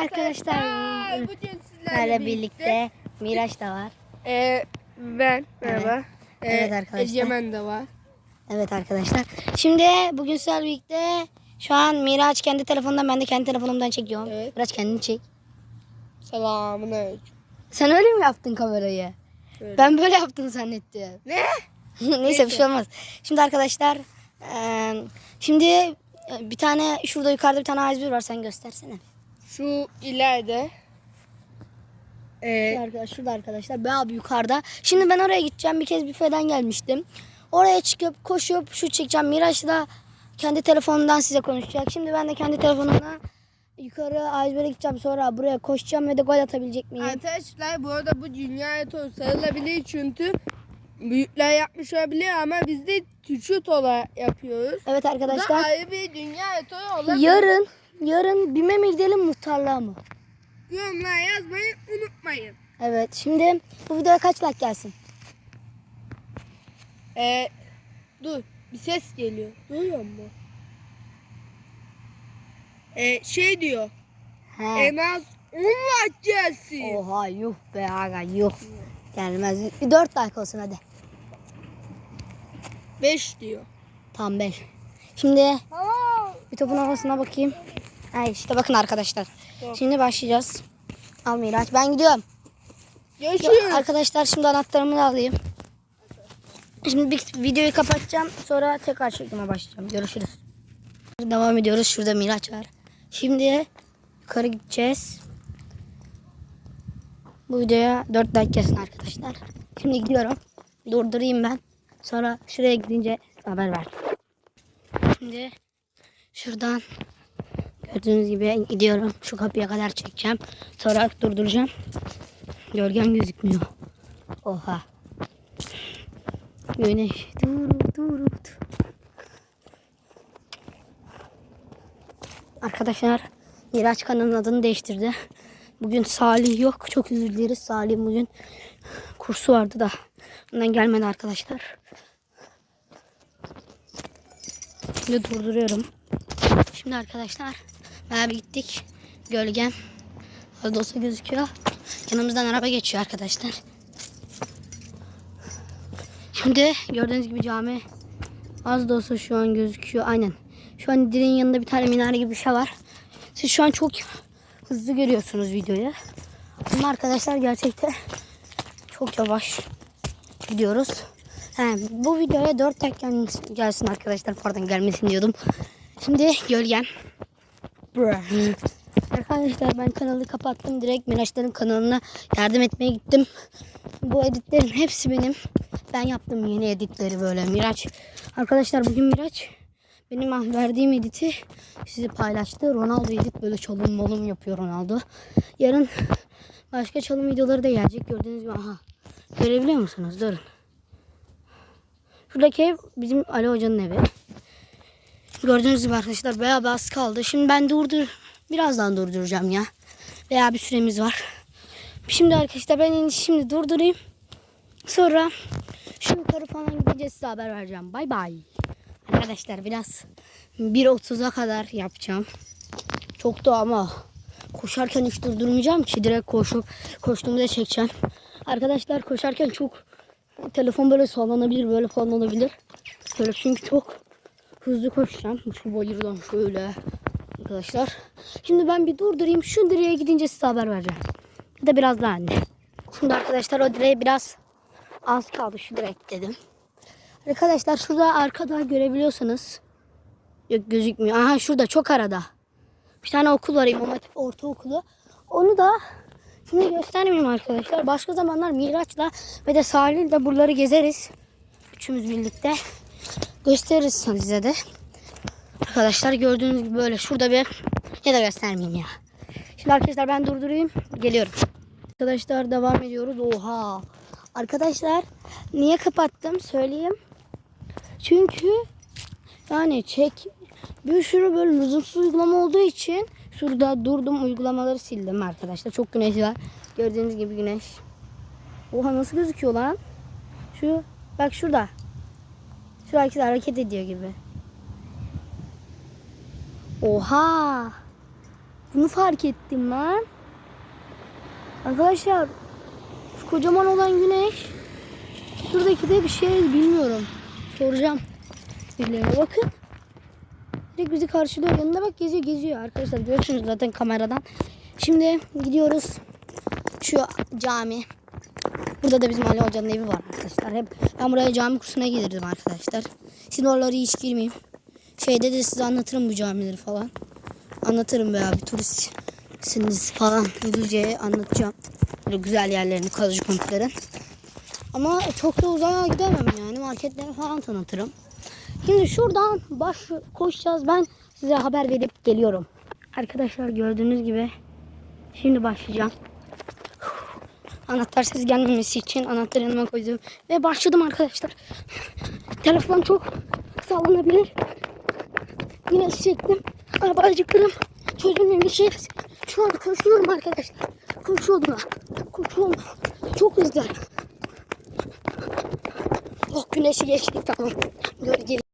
arkadaşlar. Bugün sizlerle birlikte Miraç da var. Ee, ben merhaba. Ee, Evet arkadaşlar. Egemen de var. Evet arkadaşlar. Şimdi bugün sizlerle birlikte şu an Miraç kendi telefonundan ben de kendi telefonumdan çekiyorum. Evet. Miraç kendini çek. Selamun aleyküm. Sen öyle mi yaptın kamerayı? Şöyle. Ben böyle yaptım zannettim. Ne? Neyse bir şey olmaz. Şimdi arkadaşlar eee, şimdi e, bir tane şurada yukarıda bir tane A101 var sen göstersene. Şu ileride. Ee, arkadaşlar, şurada arkadaşlar ben abi yukarıda. Şimdi ben oraya gideceğim. Bir kez büfeden gelmiştim. Oraya çıkıp koşup şu çekeceğim. Miraç da kendi telefonundan size konuşacak. Şimdi ben de kendi telefonumla yukarı A101'e gideceğim. Sonra buraya koşacağım ve de gol atabilecek miyim? arkadaşlar bu arada bu dünya toz sayılabilir çünkü büyükler yapmış olabilir ama biz de küçük olarak yapıyoruz. Evet Bu da arkadaşlar. ayrı bir dünya toz olabilir. Yarın yarın BİM'e mi gidelim muhtarlığa mı? Yorumlara yazmayı unutmayın. Evet şimdi bu videoya kaç like gelsin? Ee, dur bir ses geliyor. Duyuyor musun? Ee, şey diyor. He. En az 10 like gelsin. Oha yuh be aga yuh. Gelmez. Bir 4 like olsun hadi. 5 diyor. Tam 5. Şimdi bir topun havasına bakayım. Ay işte bakın arkadaşlar. Top. Şimdi başlayacağız. Al Miraç ben gidiyorum. Görüşürüz. Arkadaşlar şimdi anahtarımı da alayım. Şimdi bir videoyu kapatacağım. Sonra tekrar çekime başlayacağım. Görüşürüz. Devam ediyoruz. Şurada Miraç var. Şimdi yukarı gideceğiz. Bu videoya 4 like gelsin arkadaşlar. Şimdi gidiyorum. Durdurayım ben. Sonra şuraya gidince haber ver. Şimdi şuradan gördüğünüz gibi gidiyorum. Şu kapıya kadar çekeceğim. Sonra durduracağım. Gölgen gözükmüyor. Oha. Güneş durur durur. Arkadaşlar Miraç kanalın adını değiştirdi. Bugün Salih yok. Çok özür. Salih bugün kursu vardı da ondan gelmedi arkadaşlar. Şimdi durduruyorum. Şimdi arkadaşlar bir gittik. Gölgem az olsa gözüküyor. Yanımızdan araba geçiyor arkadaşlar. Şimdi gördüğünüz gibi cami az da olsa şu an gözüküyor. Aynen. Şu an direğin yanında bir tane minare gibi bir şey var. Siz şu an çok hızlı görüyorsunuz videoyu. Ama arkadaşlar gerçekten çok yavaş gidiyoruz. He, bu videoya 4 like gelsin arkadaşlar. Pardon gelmesin diyordum. Şimdi gölgem. Arkadaşlar ben kanalı kapattım. Direkt Miraçların kanalına yardım etmeye gittim. Bu editlerin hepsi benim. Ben yaptım yeni editleri böyle Miraç. Arkadaşlar bugün Miraç benim verdiğim editi size paylaştı. Ronaldo edit böyle çalım molum yapıyor Ronaldo. Yarın başka çalım videoları da gelecek. Gördüğünüz gibi aha. Görebiliyor musunuz? Durun. Şuradaki ev bizim Ali Hoca'nın evi. Gördüğünüz gibi arkadaşlar bayağı az kaldı. Şimdi ben durdur birazdan durduracağım ya. Bayağı bir süremiz var. Şimdi arkadaşlar ben şimdi durdurayım. Sonra şu yukarı falan gidince size haber vereceğim. Bay bay. Arkadaşlar biraz 1.30'a kadar yapacağım. Çok da ama koşarken hiç durdurmayacağım ki direkt koşup koştuğumda çekeceğim. Arkadaşlar koşarken çok telefon böyle sallanabilir böyle falan olabilir. Şöyle çünkü çok hızlı koşacağım. Şu bayırdan şöyle arkadaşlar. Şimdi ben bir durdurayım. Şu direğe gidince size haber vereceğim. Ya da biraz daha anne. Şimdi arkadaşlar o direğe biraz az kaldı şu direk dedim. Arkadaşlar şurada arkada görebiliyorsanız. Yok gözükmüyor. Aha şurada çok arada. Bir tane okul var İmam Hatip Ortaokulu. Onu da şimdi göstermeyeyim arkadaşlar. Başka zamanlar Miraç'la ve de Salih'le buraları gezeriz. Üçümüz birlikte. Gösteririz size de. Arkadaşlar gördüğünüz gibi böyle şurada bir ya da göstermeyeyim ya. Şimdi arkadaşlar ben durdurayım. Geliyorum. Arkadaşlar devam ediyoruz. Oha. Arkadaşlar niye kapattım söyleyeyim. Çünkü yani çek bir sürü böyle lüzumsuz uygulama olduğu için şurada durdum uygulamaları sildim arkadaşlar. Çok güneş var. Gördüğünüz gibi güneş. Oha nasıl gözüküyor lan? Şu bak şurada. Herkes hareket ediyor gibi. Oha. Bunu fark ettim lan. Arkadaşlar şu kocaman olan güneş. Şuradaki de bir şey bilmiyorum. Soracağım. Birilerine bakın. Direkt bizi karşılıyor. Yanında bak geziyor geziyor. Arkadaşlar görüyorsunuz zaten kameradan. Şimdi gidiyoruz. Şu cami. Burada da bizim Ali Hoca'nın evi var arkadaşlar. Hep ben buraya cami kursuna gelirdim arkadaşlar. Şimdi oraları hiç girmeyeyim. Şeyde de size anlatırım bu camileri falan. Anlatırım veya bir turistsiniz falan Düzce'ye anlatacağım. Böyle güzel yerlerini, kalıcı konutların. Ama çok da uzağa gidemem yani. Marketleri falan tanıtırım. Şimdi şuradan baş koşacağız. Ben size haber verip geliyorum. Arkadaşlar gördüğünüz gibi şimdi başlayacağım. Anahtar sesi gelmemesi için anahtarı yanıma koydum. Ve başladım arkadaşlar. Telefon çok sallanabilir. Yine çektim. Arabacıklarım çözülmemiş. Şu an koşuyorum arkadaşlar. Koşuyordum. Koşuyorum. Çok hızlı. Oh güneşi geçtik tamam. Gölgeli.